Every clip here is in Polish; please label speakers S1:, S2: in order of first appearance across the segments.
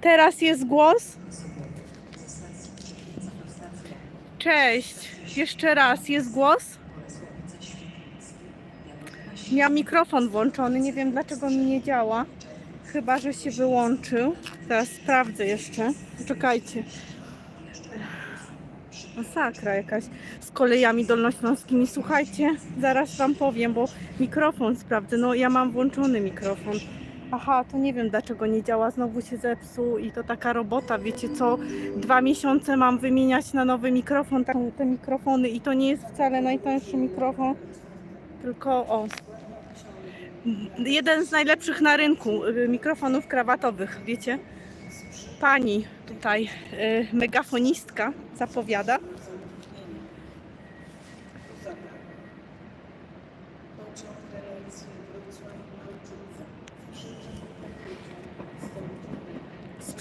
S1: Teraz jest głos. Cześć. Jeszcze raz jest głos. Miał mikrofon włączony. Nie wiem dlaczego mi nie działa. Chyba, że się wyłączył. Teraz sprawdzę jeszcze. Czekajcie. Masakra jakaś z kolejami dolnośląskimi. Słuchajcie, zaraz Wam powiem, bo mikrofon sprawdzę. No ja mam włączony mikrofon. Aha, to nie wiem dlaczego nie działa, znowu się zepsuł i to taka robota, wiecie co, dwa miesiące mam wymieniać na nowy mikrofon, tak, te mikrofony i to nie jest wcale najtańszy mikrofon, tylko o, jeden z najlepszych na rynku y, mikrofonów krawatowych, wiecie, pani tutaj, y, megafonistka zapowiada.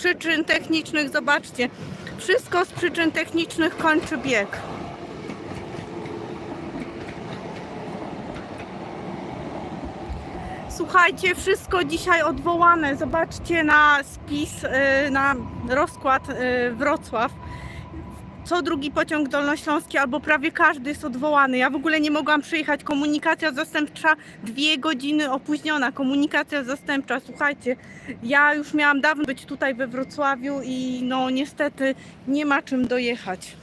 S1: Przyczyn technicznych, zobaczcie, wszystko z przyczyn technicznych kończy bieg. Słuchajcie, wszystko dzisiaj odwołane. Zobaczcie na spis, y, na rozkład y, Wrocław. Co drugi pociąg dolnośląski albo prawie każdy jest odwołany. Ja w ogóle nie mogłam przyjechać. Komunikacja zastępcza dwie godziny opóźniona. Komunikacja zastępcza. Słuchajcie, ja już miałam dawno być tutaj we Wrocławiu i no niestety nie ma czym dojechać.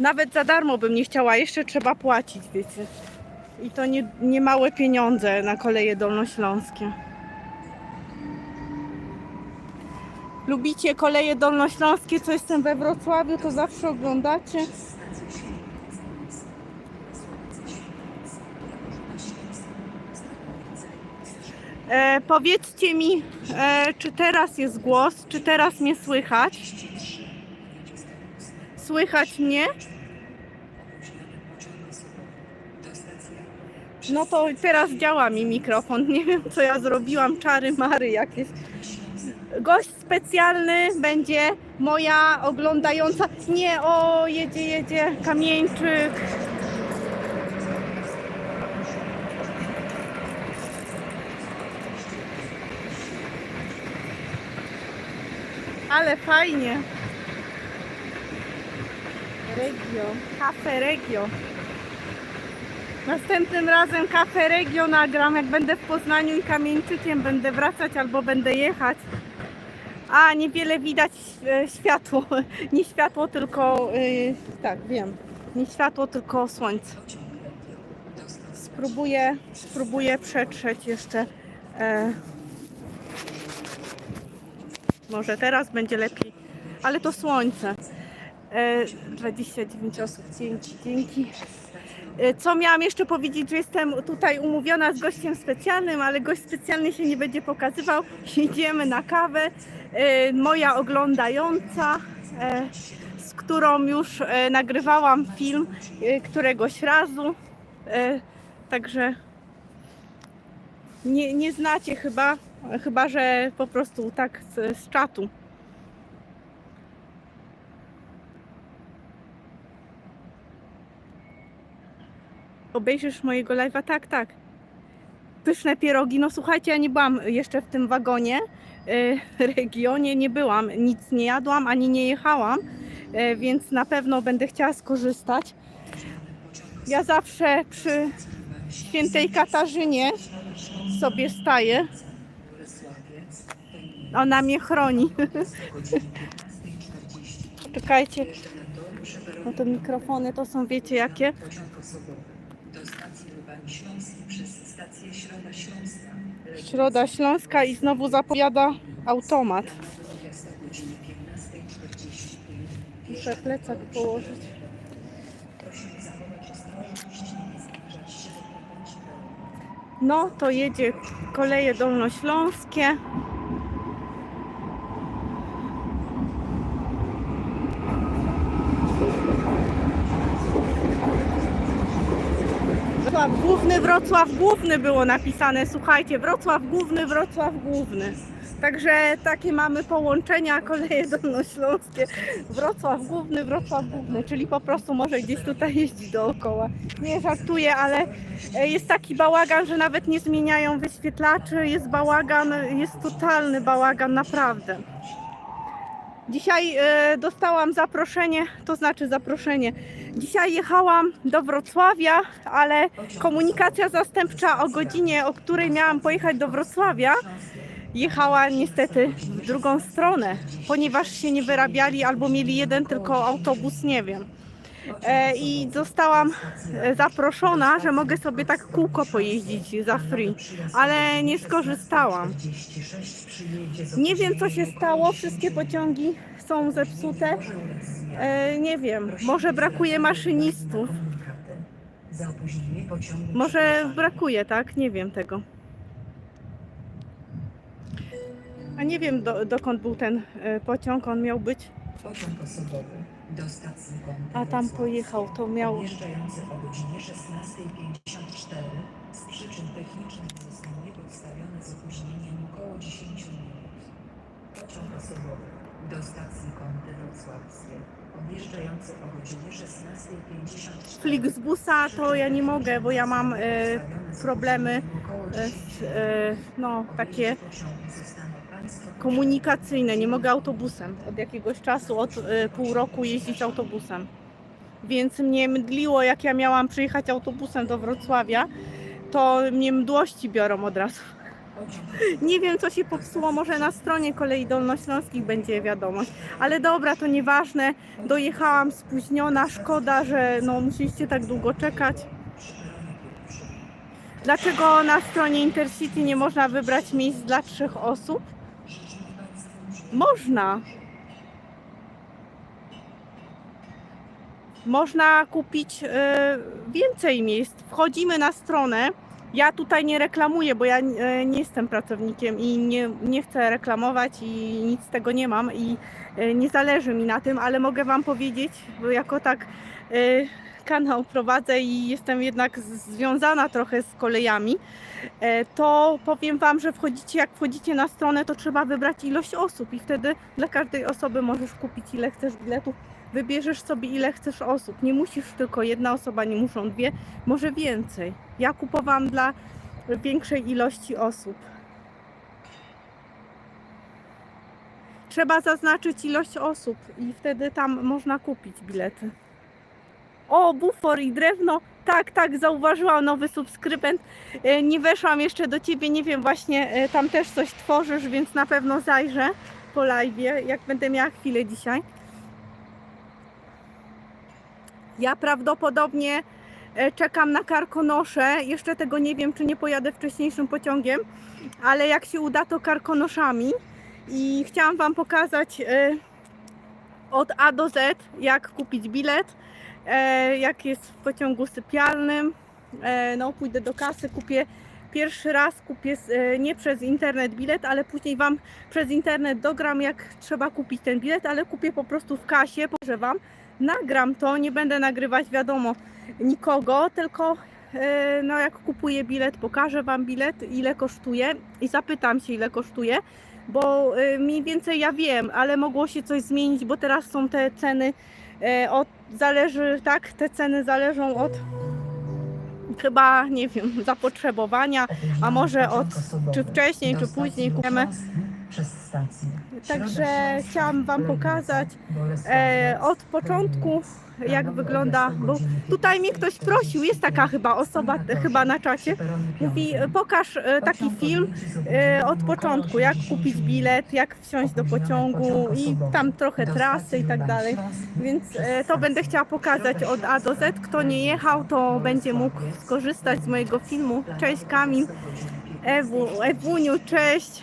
S1: Nawet za darmo bym nie chciała. Jeszcze trzeba płacić, wiecie. I to nie, nie małe pieniądze na koleje dolnośląskie. Lubicie koleje dolnośląskie, co jestem we Wrocławiu, to zawsze oglądacie. E, powiedzcie mi, e, czy teraz jest głos, czy teraz mnie słychać? Słychać mnie? No to teraz działa mi mikrofon. Nie wiem, co ja zrobiłam. Czary mary jakieś. Gość specjalny będzie moja oglądająca. Nie, o, jedzie, jedzie kamieńczyk. Ale fajnie. Regio, kafe Regio. Następnym razem kafe Regio nagram, jak będę w Poznaniu i Kamieńczykiem będę wracać albo będę jechać. A, niewiele widać e, światło. Nie światło, tylko... y, tak, wiem. Nie światło, tylko słońce. Spróbuję, spróbuję przetrzeć jeszcze. E, może teraz będzie lepiej. Ale to słońce. E, 29 osób. Dzięki, dzięki. E, Co miałam jeszcze powiedzieć, że jestem tutaj umówiona z gościem specjalnym, ale gość specjalny się nie będzie pokazywał. Idziemy na kawę. E, Moja oglądająca, e, z którą już nagrywałam film któregoś razu. Także nie, nie znacie chyba, chyba że po prostu tak z, z czatu. Obejrzysz mojego live'a? Tak, tak. Pyszne pierogi. No słuchajcie, ja nie byłam jeszcze w tym wagonie, e, regionie, nie byłam. Nic nie jadłam, ani nie jechałam, e, więc na pewno będę chciała skorzystać. Ja zawsze przy świętej Katarzynie sobie staję. Ona mnie chroni. Czekajcie. No to mikrofony to są, wiecie jakie?
S2: Do stacji Lubani Śląskiej przez stację Środa Śląska.
S1: Środa Śląska i znowu zapowiada automat.
S2: Podjazd o godzinie 15.45.
S1: Muszę plecak położyć. No to jedzie koleje dolnośląskie. Wrocław Główny, Wrocław Główny było napisane. Słuchajcie, Wrocław Główny, Wrocław Główny. Także takie mamy połączenia koleje dolnośląskie. Wrocław Główny, Wrocław Główny, czyli po prostu może gdzieś tutaj jeździć dookoła. Nie żartuję, ale e, jest taki bałagan, że nawet nie zmieniają wyświetlaczy. Jest bałagan, jest totalny bałagan, naprawdę. Dzisiaj e, dostałam zaproszenie, to znaczy zaproszenie. Dzisiaj jechałam do Wrocławia, ale komunikacja zastępcza o godzinie, o której miałam pojechać do Wrocławia, jechała niestety w drugą stronę, ponieważ się nie wyrabiali albo mieli jeden tylko autobus, nie wiem. E, I zostałam e, zaproszona, że mogę sobie tak kółko pojeździć za free, ale nie skorzystałam. Nie wiem co się stało, wszystkie pociągi są zepsute. E, nie wiem, może brakuje maszynistów. Może brakuje, tak? Nie wiem tego. A nie wiem do, dokąd był ten e, pociąg, on miał być.
S2: Pociąg osobowy do stacji
S1: A tam pojechał, to miał.
S2: Odjeżdżający o godzinie 16.54 z przyczyn technicznych został niepodstawiony z opóźnieniem około 10 minut. Pociąg osobowy do stacji Kąty Wrocławskie odjeżdżający o godzinie 16.54
S1: Flixbusa to ja nie mogę, bo ja mam e, problemy e, z, e, no takie komunikacyjne. Nie mogę autobusem. Od jakiegoś czasu, od e, pół roku jeździć autobusem. Więc mnie mdliło, jak ja miałam przyjechać autobusem do Wrocławia, to mnie mdłości biorą od razu. Nie wiem, co się popsuło, może na stronie kolei dolnośląskich będzie wiadomość. Ale dobra, to nieważne. Dojechałam spóźniona, szkoda, że no, musieliście tak długo czekać. Dlaczego na stronie Intercity nie można wybrać miejsc dla trzech osób? Można. Można kupić e, więcej miejsc. Wchodzimy na stronę. Ja tutaj nie reklamuję, bo ja e, nie jestem pracownikiem i nie, nie chcę reklamować i nic z tego nie mam i e, nie zależy mi na tym, ale mogę Wam powiedzieć, bo jako tak e, kanał prowadzę i jestem jednak związana trochę z kolejami, to powiem Wam, że wchodzicie, jak wchodzicie na stronę, to trzeba wybrać ilość osób i wtedy dla każdej osoby możesz kupić ile chcesz biletów. Wybierzesz sobie ile chcesz osób. Nie musisz tylko jedna osoba, nie muszą dwie, może więcej. Ja kupowałam dla większej ilości osób. Trzeba zaznaczyć ilość osób i wtedy tam można kupić bilety. O, bufor i drewno. Tak, tak, zauważyłam nowy subskrybent. E, Nie weszłam jeszcze do ciebie, nie wiem, właśnie e, tam też coś tworzysz, więc na pewno zajrzę po live, jak będę miała chwilę dzisiaj. Ja prawdopodobnie e, czekam na karkonosze. Jeszcze tego nie wiem, czy nie pojadę wcześniejszym pociągiem, ale jak się uda, to karkonoszami. I chciałam Wam pokazać e, od A do Z, jak kupić bilet, e, jak jest w pociągu sypialnym. No, pójdę do kasy, kupię pierwszy raz, kupię nie przez internet bilet, ale później Wam przez internet dogram, jak trzeba kupić ten bilet, ale kupię po prostu w kasie, pokażę Wam nagram to, nie będę nagrywać wiadomo nikogo, tylko e, no jak kupuję bilet, pokażę Wam bilet, ile kosztuje i zapytam się ile kosztuje, bo e, mniej więcej ja wiem, ale mogło się coś zmienić, bo teraz są te ceny e, od, zależy, tak, te ceny zależą od chyba, nie wiem, zapotrzebowania, a może od, czy wcześniej, czy później kupujemy.
S2: Przez stację.
S1: Także chciałam Wam pokazać e, od początku, jak wygląda, bo tutaj mnie ktoś prosił, jest taka chyba osoba chyba na czacie, mówi e, pokaż e, taki film e, od początku, jak kupić bilet, jak wsiąść do pociągu i tam trochę trasy i tak dalej. Więc e, to będę chciała pokazać od A do Z. Kto nie jechał, to będzie mógł skorzystać z mojego filmu. Cześć Kamil, Ewu, Ewuniu, cześć.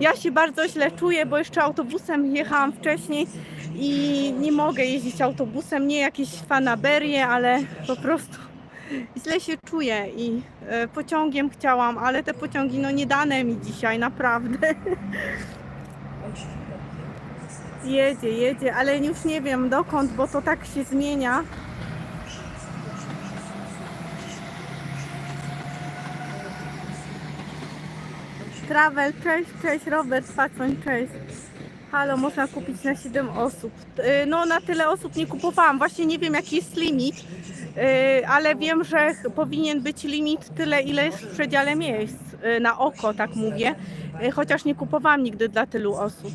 S1: Ja się bardzo źle czuję, bo jeszcze autobusem jechałam wcześniej i nie mogę jeździć autobusem, nie jakieś fanaberie, ale po prostu źle się czuję i e, pociągiem chciałam, ale te pociągi no nie dane mi dzisiaj, naprawdę. Jedzie, jedzie, ale już nie wiem dokąd, bo to tak się zmienia. Travel, cześć, cześć, Robert Pacoń, cześć. Halo, można kupić na 7 osób. Y, No na tyle osób nie kupowałam, właśnie nie wiem jaki jest limit, y, ale wiem, że powinien być limit tyle, ile jest w przedziale miejsc, y, na oko, tak mówię. Chociaż nie kupowałam nigdy dla tylu osób.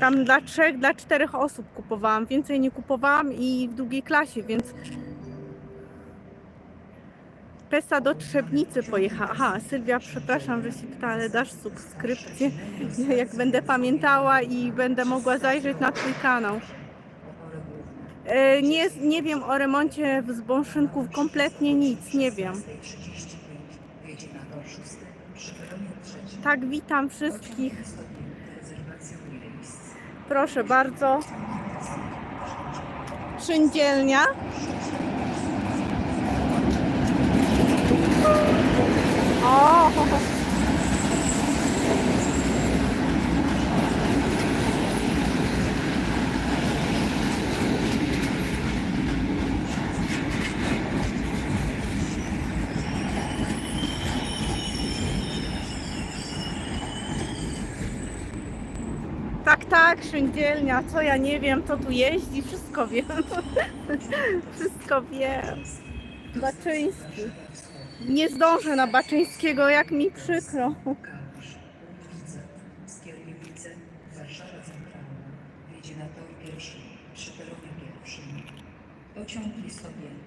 S1: Tam dla trzech, dla czterech osób kupowałam, więcej nie kupowałam i w drugiej klasie, więc Tessa do Trzebnicy pojechała. Aha, Sylwia, przepraszam, że się pyta, ale dasz subskrypcję, jak będę pamiętała i będę mogła zajrzeć na Twój kanał. E, Nie, nie wiem o remoncie w kompletnie nic, nie wiem. Tak, witam wszystkich. Proszę bardzo. Szyndzielnia. Tak, tak, szyndzielnia, co ja nie wiem, co tu jeździ, wszystko wiem. wszystko wiem. Baczyński. Nie zdążę na Baczyńskiego, jak mi przykro.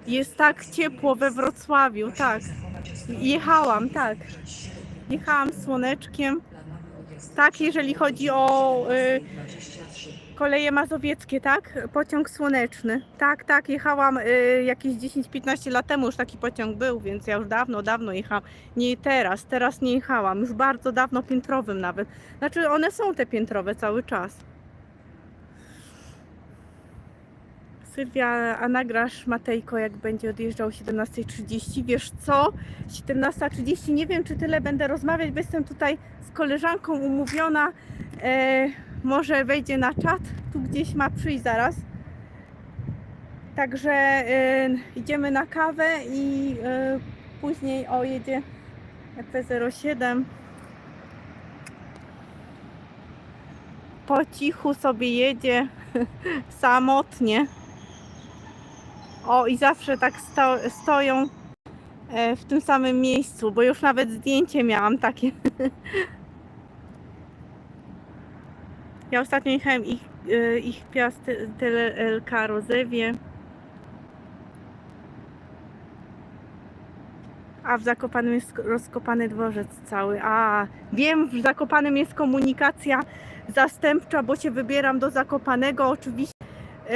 S2: Jest
S1: tak ciepło we Wrocławiu, tak. Jechałam, tak. Jechałam słoneczkiem. Tak, jeżeli chodzi o y,
S2: 23.
S1: koleje mazowieckie, tak? Pociąg słoneczny. Tak, tak, jechałam y, jakieś 10-15 lat temu już taki pociąg był, więc ja już dawno, dawno jechałam. Nie teraz, teraz nie jechałam. Już bardzo dawno piętrowym nawet. Znaczy one są te piętrowe cały czas. Sylwia, a nagrasz Matejko, jak będzie odjeżdżał o 17.30. Wiesz co? 17.30 nie wiem, czy tyle będę rozmawiać, bo jestem tutaj z koleżanką umówiona. E, może wejdzie na czat, tu gdzieś ma przyjść zaraz. Także e, idziemy na kawę i e, później o jedzie P07. Po cichu sobie jedzie, samotnie. O, i zawsze tak sto, stoją e, w tym samym miejscu, bo już nawet zdjęcie miałam takie. Ja ostatnio jechałem ich, e, ich piasty TLK Rozewie. A w Zakopanym jest rozkopany dworzec cały. A wiem, w Zakopanym jest komunikacja zastępcza, bo się wybieram do Zakopanego. Oczywiście e,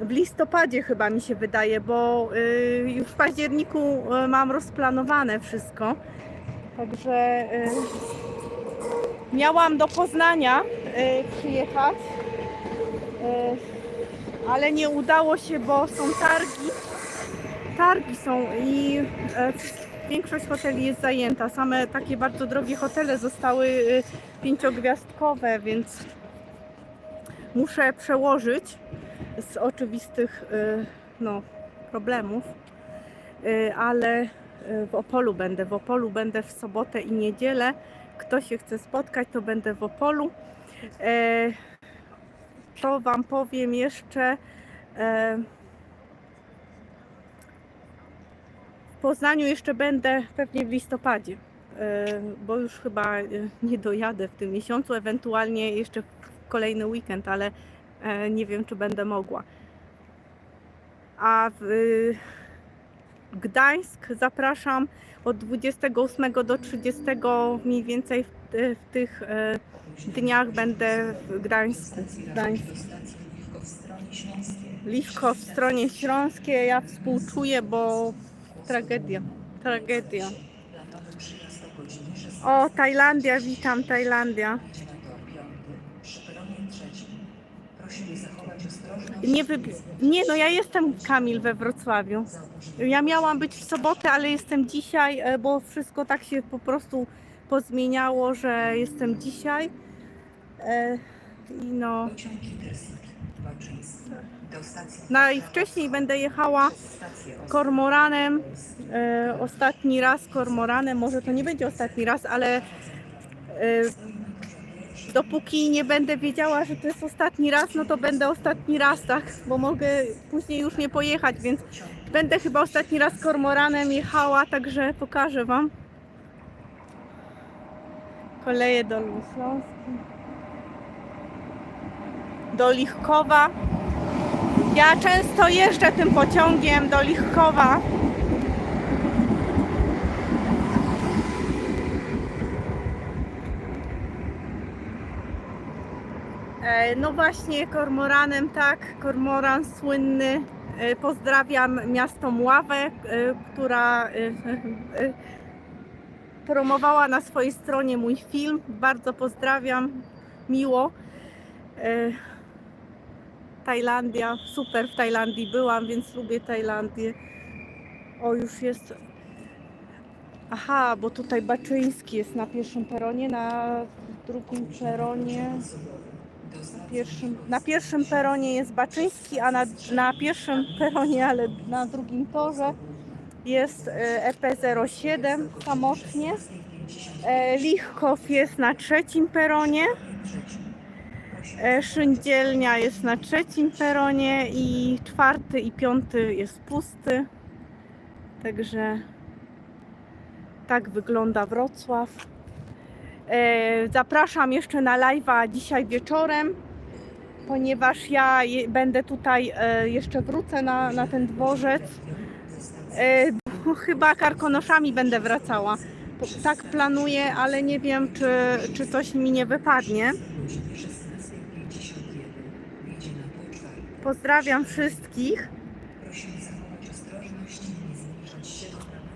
S1: w listopadzie chyba mi się wydaje, bo e, już w październiku mam rozplanowane wszystko. Także miałam do Poznania przyjechać, e, ale nie udało się, bo są targi. Targi są i e, większość hoteli jest zajęta. Same takie bardzo drogie hotele zostały e, pięciogwiazdkowe, więc muszę przełożyć z oczywistych e, no, problemów, E, ale e, w Opolu będę. W Opolu będę w sobotę i niedzielę. Kto się chce spotkać, to będę w Opolu. E, To Wam powiem jeszcze. e, W Poznaniu jeszcze będę pewnie w listopadzie, e, bo już chyba e, nie dojadę w tym miesiącu, ewentualnie jeszcze kolejny weekend, ale e, nie wiem, czy będę mogła. A w Gdańsk zapraszam od 28 do 30 mniej więcej w, w tych e, dniach będę w Gdańsku. Gdańsku.
S2: Liwko w stronie śląskiej.
S1: Ja współczuję, bo tragedia, tragedia.
S2: O godzinie 16.
S1: O, Tajlandia, witam, Tajlandia. Nie, wybi- nie, no ja jestem Kamil we Wrocławiu. Ja miałam być w sobotę, ale jestem dzisiaj, e, bo wszystko tak się po prostu pozmieniało, że jestem dzisiaj. E, I no, najwcześniej będę jechała kormoranem. E, ostatni raz kormoranem, może to nie będzie ostatni raz, ale dopóki nie będę wiedziała, że to jest ostatni raz, no to będę ostatni raz, tak, bo mogę później już nie pojechać, więc będę chyba ostatni raz kormoranem jechała, także pokażę Wam. Koleje Dolnośląskie. Do Lichkowa. Ja często jeżdżę tym pociągiem do Lichkowa. E, No właśnie, kormoranem, tak, kormoran słynny. E, Pozdrawiam miasto Mławę, e, która promowała na swojej stronie mój film. Bardzo pozdrawiam, miło. E, Tajlandia, super w Tajlandii byłam, więc lubię Tajlandię. O, już jest. Aha, bo tutaj Baczyński jest na pierwszym peronie, na drugim peronie. Na pierwszym, na pierwszym peronie jest Baczyński, a na, na pierwszym peronie, ale na drugim torze jest e, EP07 samotnie. E, Lichkow jest na trzecim peronie. E, Szyndzielnia jest na trzecim peronie i czwarty i piąty jest pusty. Także tak wygląda Wrocław. E, Zapraszam jeszcze na live'a dzisiaj wieczorem, ponieważ ja będę tutaj, e, jeszcze wrócę na, na ten dworzec. Bo Chyba karkonoszami będę wracała. Tak planuję, ale nie wiem, czy, czy coś mi nie wypadnie. Pozdrawiam wszystkich.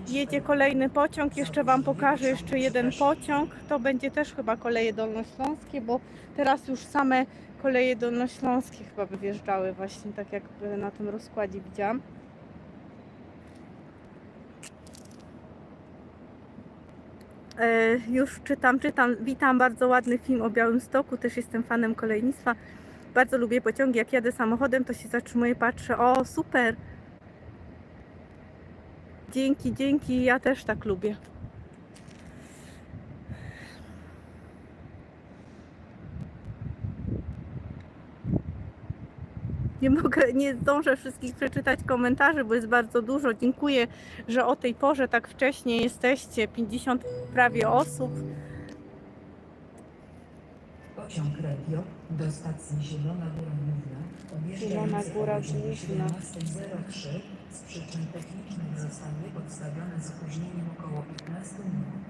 S1: Jedzie kolejny pociąg, jeszcze Wam pokażę jeszcze jeden pociąg. To będzie też chyba koleje dolnośląskie, bo teraz już same koleje dolnośląskie chyba by wjeżdżały właśnie, tak jak na tym rozkładzie widziałam. Już czytam, czytam. Witam, bardzo ładny film o Białymstoku. Też jestem fanem kolejnictwa. Bardzo lubię pociągi. Jak jadę samochodem, to się zatrzymuję, patrzę. O, super! Dzięki, dzięki. Ja też tak lubię. Nie mogę, nie zdążę wszystkich przeczytać komentarzy, bo jest bardzo dużo. Dziękuję, że o tej porze tak wcześnie jesteście. 50 prawie osób.
S2: Pociąg Regio do stacji Zielona Góra Główna.
S1: Zielona Góra Główna.
S2: 17.03 z przyczyn technicznych zostanie podstawiony z opóźnieniem około 15 minut.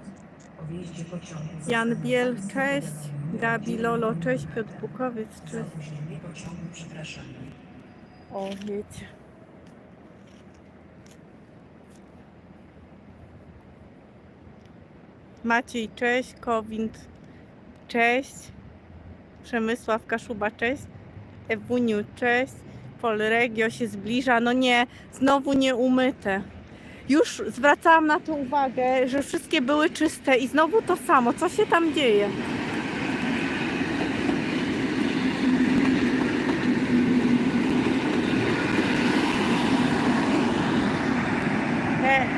S2: O wjeździe pociągu
S1: Jan Biel, cześć. Gabi, Lolo, cześć. Piotr Bukowiec, cześć. O, wiecie. Maciej, cześć. Kowint, cześć. Przemysław Kaszuba, cześć. Ewuniu, cześć. Polregio się zbliża. No nie, znowu nie umyte. Już zwracałam na to uwagę, że wszystkie były czyste i znowu to samo. Co się tam dzieje?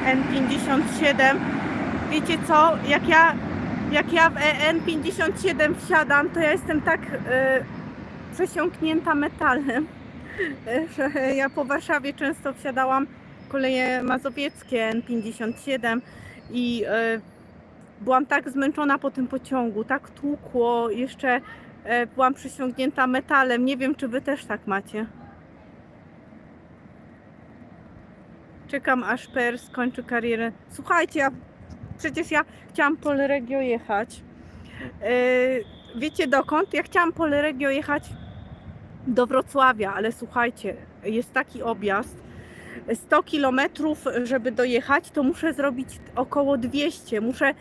S1: E, N57. Wiecie co? Jak ja, jak ja w E N57 wsiadam, to ja jestem tak e, przesiąknięta metalem, e, że ja po Warszawie często wsiadałam koleje mazowieckie N57 i e, byłam tak zmęczona po tym pociągu, tak tłukło, jeszcze e, byłam przesiąknięta metalem. Nie wiem, czy wy też tak macie. Czekam aż Per skończy karierę. Słuchajcie, ja, przecież ja chciałam Polregio jechać. Yy, wiecie dokąd? Ja chciałam Polregio jechać do Wrocławia, ale słuchajcie, jest taki objazd. 100 kilometrów, żeby dojechać, to muszę zrobić około 200. Muszę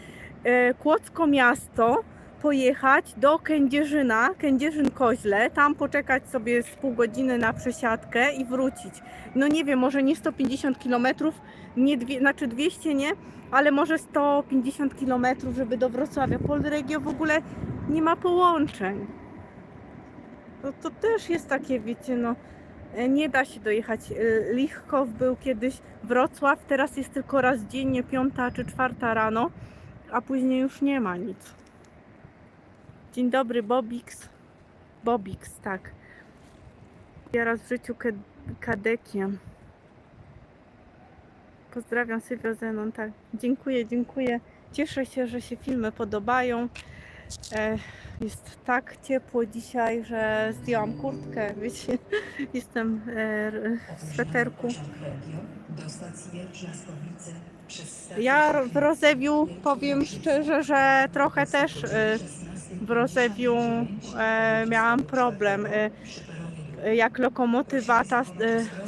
S1: e, Kłodzko miasto pojechać do Kędzierzyna, Kędzierzyn-Koźle, tam poczekać sobie z pół godziny na przesiadkę i wrócić. No nie wiem, może nie 150 km, nie dwie, znaczy 200 nie, ale może 150 km, żeby do Wrocławia. Polregio w ogóle nie ma połączeń. No to też jest takie, wiecie, no e, nie da się dojechać. E, Lichkow był kiedyś Wrocław, teraz jest tylko raz dziennie, piąta czy czwarta rano, a później już nie ma nic. Dzień dobry, Bobix. Bobix, tak. Ja raz w życiu kadekiem. Pozdrawiam Sylwia Zenon, tak. Dziękuję, dziękuję. Cieszę się, że się filmy podobają. E, jest tak ciepło dzisiaj, że zdjęłam kurtkę. Wiecie, jestem e, w sweterku. Ja w Rozewiu powiem szczerze, że trochę też e, w Rozewiu e, miałam problem. E, jak lokomotywa ta e,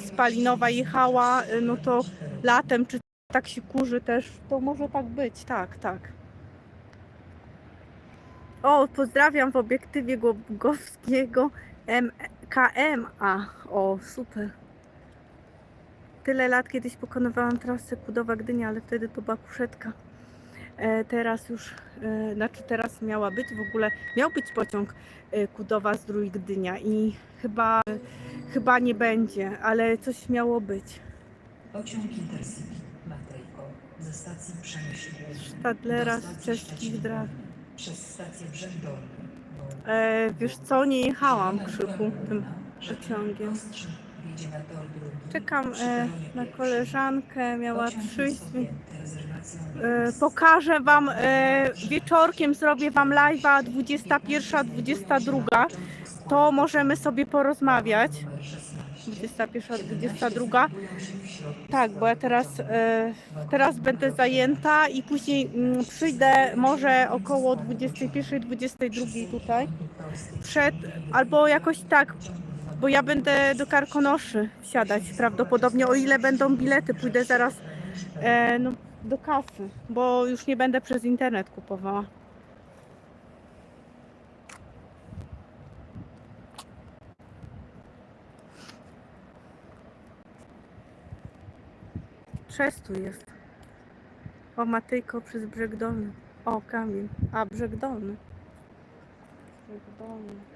S1: spalinowa jechała, e, no to latem czy tak się kurzy też, to może tak być, tak, tak. O, pozdrawiam w obiektywie Głogowskiego MKMA. O, super. Tyle lat kiedyś pokonywałam trasę Kudowa-Gdynia, ale wtedy to była kuszetka. E, teraz już, e, znaczy teraz miała być w ogóle, miał być pociąg e, Kudowa z Gdynia i chyba, chyba nie będzie, ale coś miało być.
S2: Pociąg Intercity Matejko ze stacji Przemyśl
S1: Stadlera z czeskich
S2: przez stację Brzeg
S1: E, wiesz co, nie jechałam krzyku tym pociągiem. Czekam e, na koleżankę, miała przyjść. E, pokażę Wam, e, wieczorkiem zrobię Wam live'a 21-22, to możemy sobie porozmawiać.
S2: Numer 16.
S1: 21-22. Tak, bo ja teraz, e, teraz będę zajęta i później mm, przyjdę może około 21-22 tutaj. Przed, albo jakoś tak, bo ja będę do Karkonoszy wsiadać prawdopodobnie, o ile będą bilety. Pójdę zaraz no, do kasy, bo już nie będę przez internet kupowała. Przez tu jest. O, Matyjko przez brzeg dolny. O, Kamil. A, brzeg dolny. Brzeg dolny.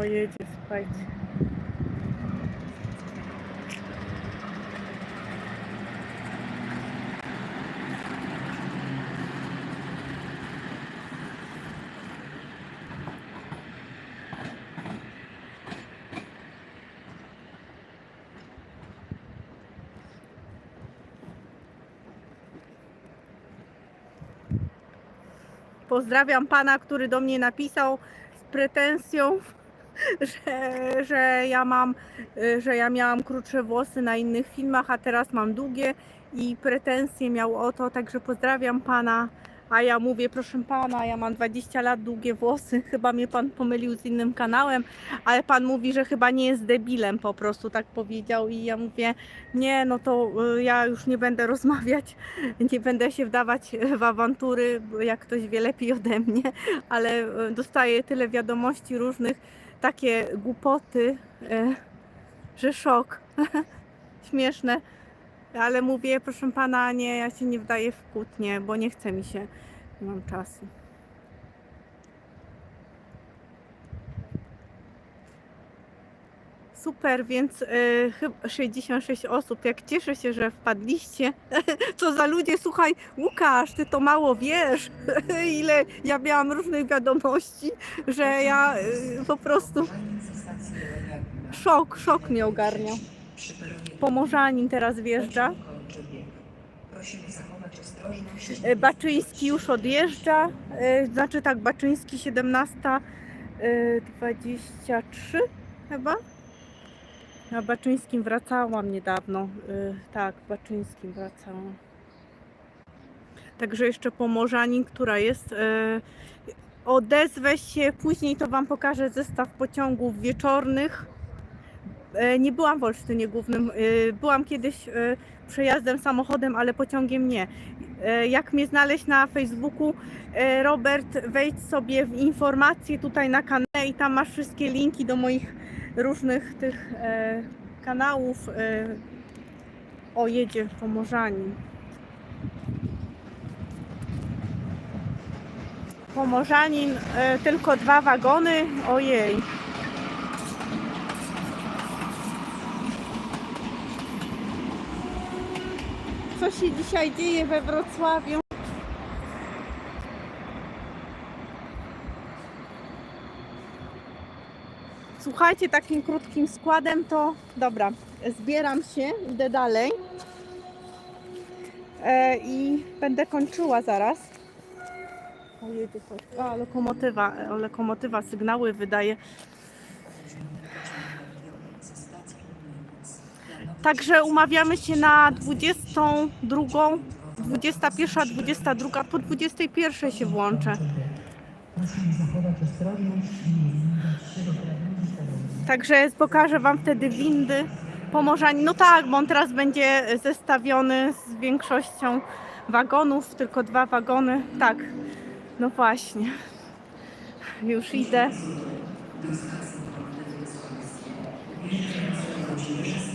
S1: O, jedzie, słuchajcie. Pozdrawiam pana, który do mnie napisał z pretensją, że, że ja mam, y, że ja miałam krótsze włosy na innych filmach, a teraz mam długie i pretensje miał o to, także pozdrawiam pana. A ja mówię, proszę pana, ja mam 20 lat, długie włosy, chyba mnie pan pomylił z innym kanałem, ale pan mówi, że chyba nie jest debilem, po prostu tak powiedział i ja mówię, nie, no to y, ja już nie będę rozmawiać, nie będę się wdawać w awantury, jak ktoś wie lepiej ode mnie, ale e, dostaję tyle wiadomości różnych, takie głupoty, e, że szok. Śmieszne. Ale mówię, proszę pana, nie, ja się nie wdaję w kłótnie, bo nie chce mi się, nie mam czasu. Super, więc y, chyba 66 osób. Jak cieszę się, że wpadliście. Co za ludzie, słuchaj, Łukasz, ty to mało wiesz, ile ja miałam różnych wiadomości, że ja y, po prostu szok, szok mnie
S2: peronie
S1: Pomorzanin teraz wjeżdża. Y, Baczyński już odjeżdża. y, Znaczy tak, Baczyński 17, y, 23 chyba. Na Baczyńskim wracałam niedawno. y, Tak, Baczyńskim wracałam. Także jeszcze Pomorzanin, która jest. y, Odezwę się, później to Wam pokażę zestaw pociągów wieczornych. E, Nie byłam w Olsztynie Głównym. y, Byłam kiedyś y, przejazdem samochodem, ale pociągiem nie. E, Jak mnie znaleźć na Facebooku, e, Robert, wejdź sobie w informacje tutaj na kanale i tam masz wszystkie linki do moich różnych tych e, kanałów. E, o, jedzie Pomorzanin. Pomorzanin, e, tylko dwa wagony. Ojej. co się dzisiaj dzieje we Wrocławiu. Słuchajcie, takim krótkim składem to dobra, zbieram się, idę dalej e, i będę kończyła zaraz. O, jedzie coś. A, lokomotywa, e, lokomotywa sygnały wydaje. Także umawiamy się na 22, 21, 22, po 21 się włączę.
S2: Proszę zachować ostrożność i nie dać się do krawędzi sterowej.
S1: Także pokażę Wam wtedy windy Pomorzani. No tak, bo on teraz będzie zestawiony z większością wagonów, tylko dwa wagony. Tak, no właśnie. Już idę.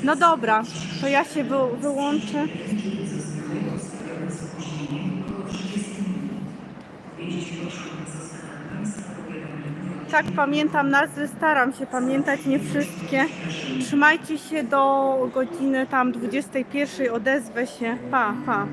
S1: No dobra, to ja się wy, wyłączę. Tak, pamiętam nazwy, staram się pamiętać, nie wszystkie. Trzymajcie się do godziny tam 21, odezwę się. Pa, pa.